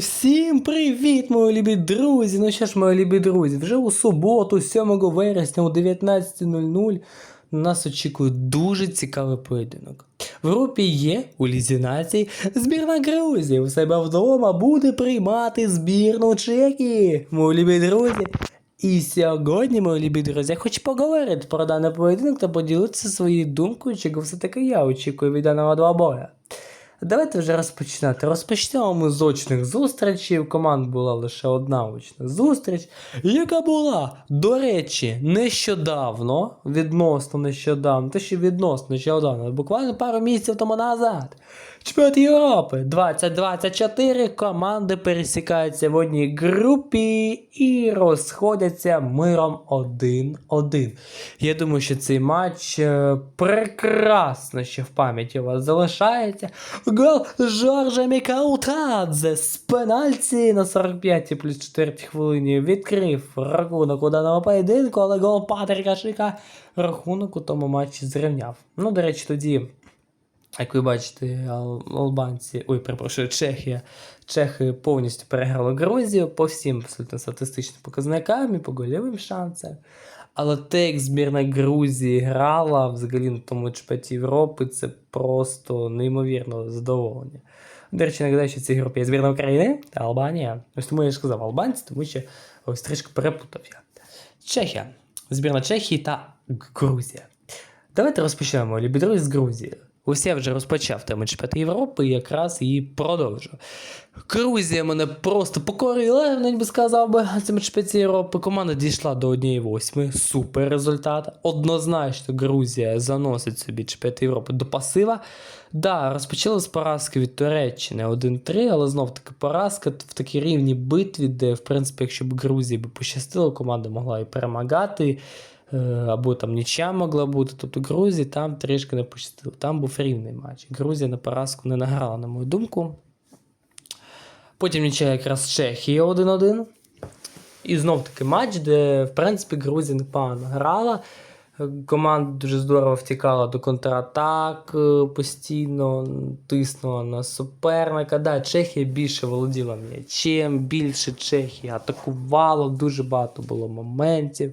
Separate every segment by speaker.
Speaker 1: всім привіт, мої любі друзі! Ну що ж, мої любі друзі, вже у суботу, 7 вересня о 19.00 нас очікує дуже цікавий поєдинок. В групі є у Лізі націй збірна Грузії. У себе вдома буде приймати збірну Чехії. Мої любі друзі. І сьогодні, мої любі друзі, я хочу поговорити про даний поєдинок та поділитися своєю думкою, чого все-таки я очікую від даного двобоя. Давайте вже розпочинати. Розпочнемо ми з очних зустрічей. У команд була лише одна очна зустріч, яка була, до речі, нещодавно, відносно нещодавно, те ще відносно нещодавно, буквально пару місяців тому назад. Чемпіонат Європи 2024 команди пересікаються в одній групі і розходяться миром 1-1. Я думаю, що цей матч е, прекрасно ще в пам'яті у вас залишається. Гол Жоржа Мікаутадзе з пенальті на 45 плюс 4 хвилині відкрив рахунок у даному поєдинку, але гол Патріка Шика рахунок у тому матчі зрівняв. Ну, до речі, тоді. Як ви бачите, ал- албанці, ой, перепрошую, Чехія, Чехи повністю переграли Грузію по всім абсолютно статистичним показникам і по гольовим шансам. Але те, як збірна Грузії грала взагалі на тому чемпіонаті Європи, це просто неймовірно задоволення. До речі, нагадаю, що в цій групі є збірна України та Албанія. Ось тому я ж сказав албанці, тому що ось трішки перепутав я. Чехія. Збірна Чехії та Грузія. Давайте розпочнемо, любі друзі, з Грузії. Ось я вже розпочав тему чемпіонату Європи і якраз її продовжу. Грузія мене просто покорила, навіть би сказав би, цьому чемпіонаті Європи. Команда дійшла до 1-8. Супер результат. Однозначно, Грузія заносить собі чемпіонат Європи до пасива. Да, розпочали з поразки від Туреччини 1-3, але знов таки поразка в такій рівній битві, де, в принципі, якщо б Грузії би пощастило, команда могла і перемагати. Е, Або там нічия могла бути. Тобто Грузії там трішки не пощастило. Там був рівний матч. Грузія на поразку не награла, на мою думку. Потім нічия якраз з Чехії 1-1. І знов таки матч, де, в принципі, Грузія непогано грала. Команда дуже здорово втікала до контратак е, постійно, тиснула на суперника. Да, Чехія більше володіла м'ячем, більше Чехія атакувала, дуже багато було моментів.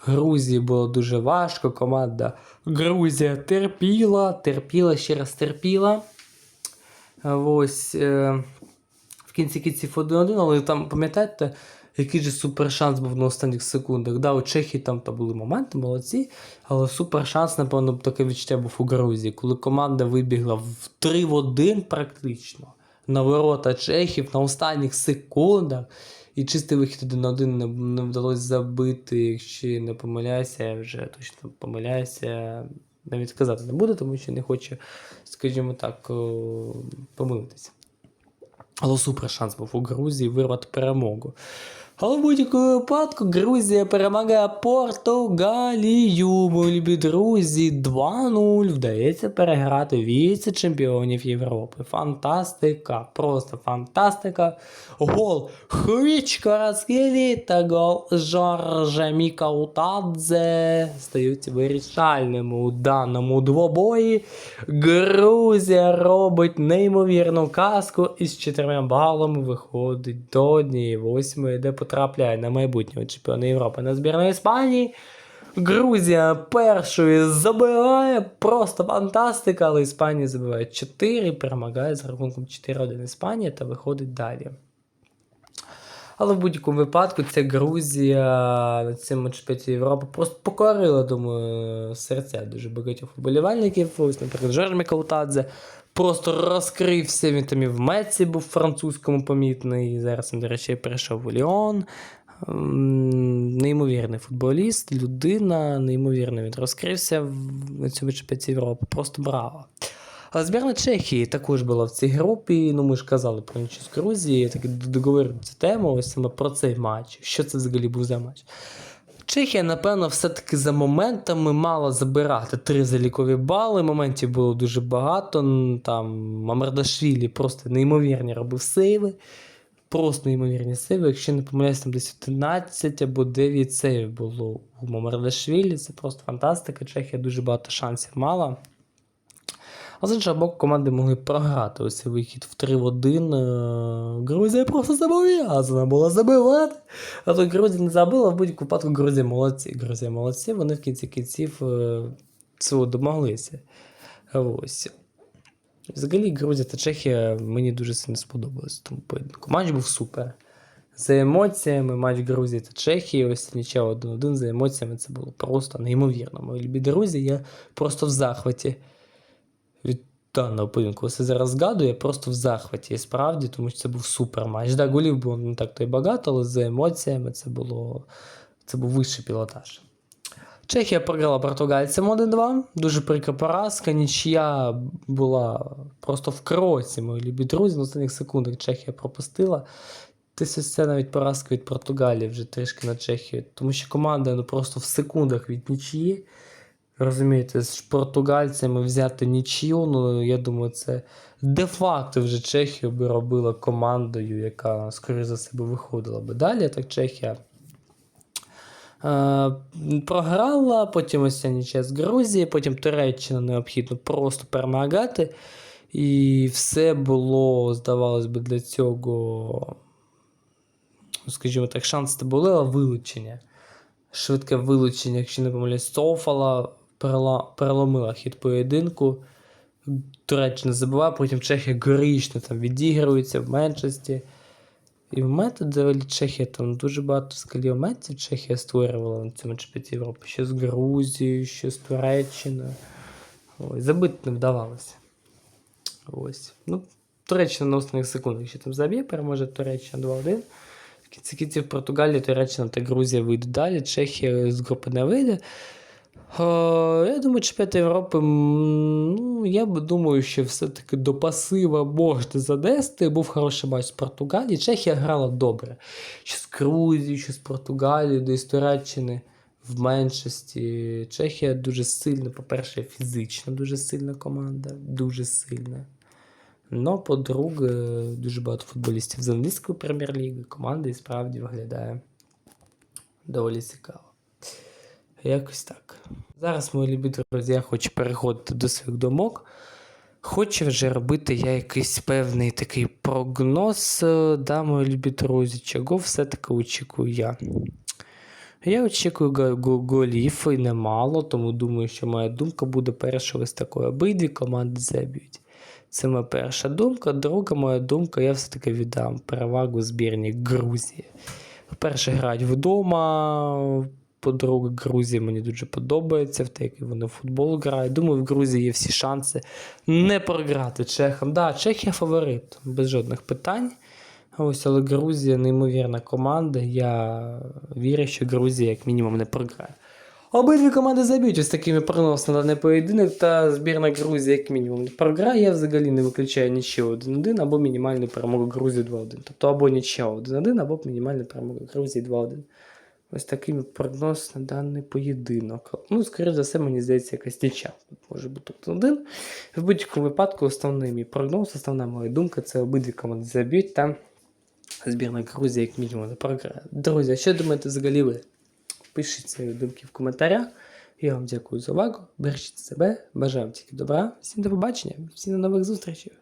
Speaker 1: Грузії було дуже важко. Команда Грузія терпіла, терпіла, ще раз терпіла. Ось е, в кінці кінців 1-1, але там, пам'ятаєте, який же супер шанс був на останніх секундах. Да, у Чехії там та були моменти, молодці, але супер шанс, напевно, таке відчуття був у Грузії, коли команда вибігла в 3 в 1 практично на ворота Чехів на останніх секундах. І чистий вихід один на один не, не вдалося забити, якщо не помиляюся, я вже точно помиляюся. Навіть сказати не буду, тому що не хочу, скажімо так, помилитися. Але супер шанс був у Грузії вирвати перемогу. Але в будь-якому випадку Грузія перемагає Португалію. Мої любі друзі, 2-0. Вдається переграти віце-чемпіонів Європи. Фантастика, просто фантастика. Гол Хвічко Раскелі та гол Жоржа Мікаутадзе стають вирішальними у даному двобої. Грузія робить неймовірну казку і з чотирма балами виходить до однієї восьмої, де потрапляє на майбутнього чемпіона Європи на збірну Іспанії. Грузія першою забиває, просто фантастика, але Іспанія забиває 4, перемагає з рахунком 4-1 Іспанія та виходить далі. Але в будь-якому випадку ця Грузія на цьому чемпіонаті Європи просто покорила, думаю, серця дуже багатьох вболівальників. Ось, наприклад, Жорж Мікаутадзе просто розкрився. Він там і в Меці був французькому помітний. Зараз він, до речі, перейшов у Ліон. Неймовірний футболіст, людина, неймовірно він розкрився на цьому чемпіонаті Європи. Просто браво. А збірна Чехії також була в цій групі. Ну, ми ж казали про нічого з Грузії, я таки договорив цю тему, ось саме про цей матч. Що це взагалі був за матч? Чехія, напевно, все-таки за моментами мала забирати три залікові бали. Моментів було дуже багато. Там Мамардашвілі просто неймовірні робив сейви. Просто неймовірні сейви. Якщо не помиляюсь, там десь 11 або 9 сейвів було у Мамардашвілі. Це просто фантастика. Чехія дуже багато шансів мала. А з іншого боку, команди могли програти ось цей вихід в 3 в 1. Е, Грузія просто зобов'язана була забивати. А то Грузія не забила, в будь-якому випадку Грузія молодці. Грузія молодці, вони в кінці кінців е, цього домоглися. Ось. Взагалі, Грузія та Чехія мені дуже сильно сподобалось тому поєдинку. Матч був супер. За емоціями, матч Грузії та Чехії, ось нічого 1-1 за емоціями це було просто неймовірно. Мої любі друзі, я просто в захваті від даного поєдинку. Я зараз згадую, я просто в захваті. І справді, тому що це був супер матч. Да, голів було не так то й багато, але за емоціями це було це був вищий пілотаж. Чехія програла португальцям 1-2. Дуже прикра поразка. Нічия була просто в кроці, мої любі друзі. На останніх секундах Чехія пропустила. Десь це навіть поразка від Португалії вже трішки на Чехію. Тому що команда ну, просто в секундах від нічиї. Розумієте, з португальцями взяти нічию, ну я думаю, це де-факто вже Чехію би робила командою, яка, скоріше за себе, виходила би далі. Так Чехія е, програла, потім ось ця нічия з Грузії, потім Туреччина необхідно просто перемагати. І все було, здавалось би, для цього, скажімо так, шанси були, але вилучення. Швидке вилучення, якщо не помиляюсь, Софала переломила хід поєдинку. Туреччина забиває, потім Чехія героїчно там відігрується в меншості. І моменти, доволі Чехія там дуже багато скалі моментів Чехія створювала на цьому чемпіонаті Європи. Що з Грузією, що з Туреччиною. Ось, забити не вдавалося. Ось. Ну, Туреччина на останніх секундах ще там заб'є, переможе Туреччина 2-1. В кінці кінців Португалія, Туреччина та Грузія вийдуть далі. Чехія з групи не вийде. Е, Я думаю, чемпіонат Європи, ну, я думаю, що все-таки до пасива можна занести. Був хороший матч з Португалії. Чехія грала добре. Що з Грузією, що з Португалією, десь з Туреччини в меншості. Чехія дуже сильна, по-перше, фізично дуже сильна команда, дуже сильна. Ну, по-друге, дуже багато футболістів з англійської прем'єр-ліги. Команда і справді виглядає доволі цікаво. Якось так. Зараз, мої любі друзі, я хочу переходити до своїх думок. Хочу вже робити я якийсь певний такий прогноз, е, да, мої любі друзі, чого все-таки очікую я. Я очікую голів і немало, тому думаю, що моя думка буде перша ось такою. Обидві команди заб'ють. Це моя перша думка. Друга моя думка, я все-таки віддам перевагу збірній Грузії. По-перше, грають вдома. По-друге, Грузія мені дуже подобається, в те, як вони в футбол грають. Думаю, в Грузії є всі шанси не програти чехам. Да, Чехія фаворит, без жодних питань. Ось, але Грузія неймовірна команда. Я вірю, що Грузія як мінімум не програє. Обидві команди заб'ють ось такими прогнозами на даний поєдинок, та збірна Грузії як мінімум не програє. Я взагалі не виключаю нічого 1-1 або мінімальну перемогу Грузії 2-1. Тобто або нічого 1-1, або мінімальну перемогу Грузії 2-1. Ось такий прогноз на даний поєдинок. Ну, скоріше за все, мені здається, якась нічя. Може бути 1-1. В будь-якому випадку, основний мій прогноз, основна моя думка це обидві команди заб'ють та збірна Грузії як мінімум не програє. Друзі, що думаєте взагалі ви? Пишіть свої думки в коментарях. Я вам дякую за увагу. Бережіть себе, бажаю вам тільки добра. Всім до побачення, всім до нових зустрічей.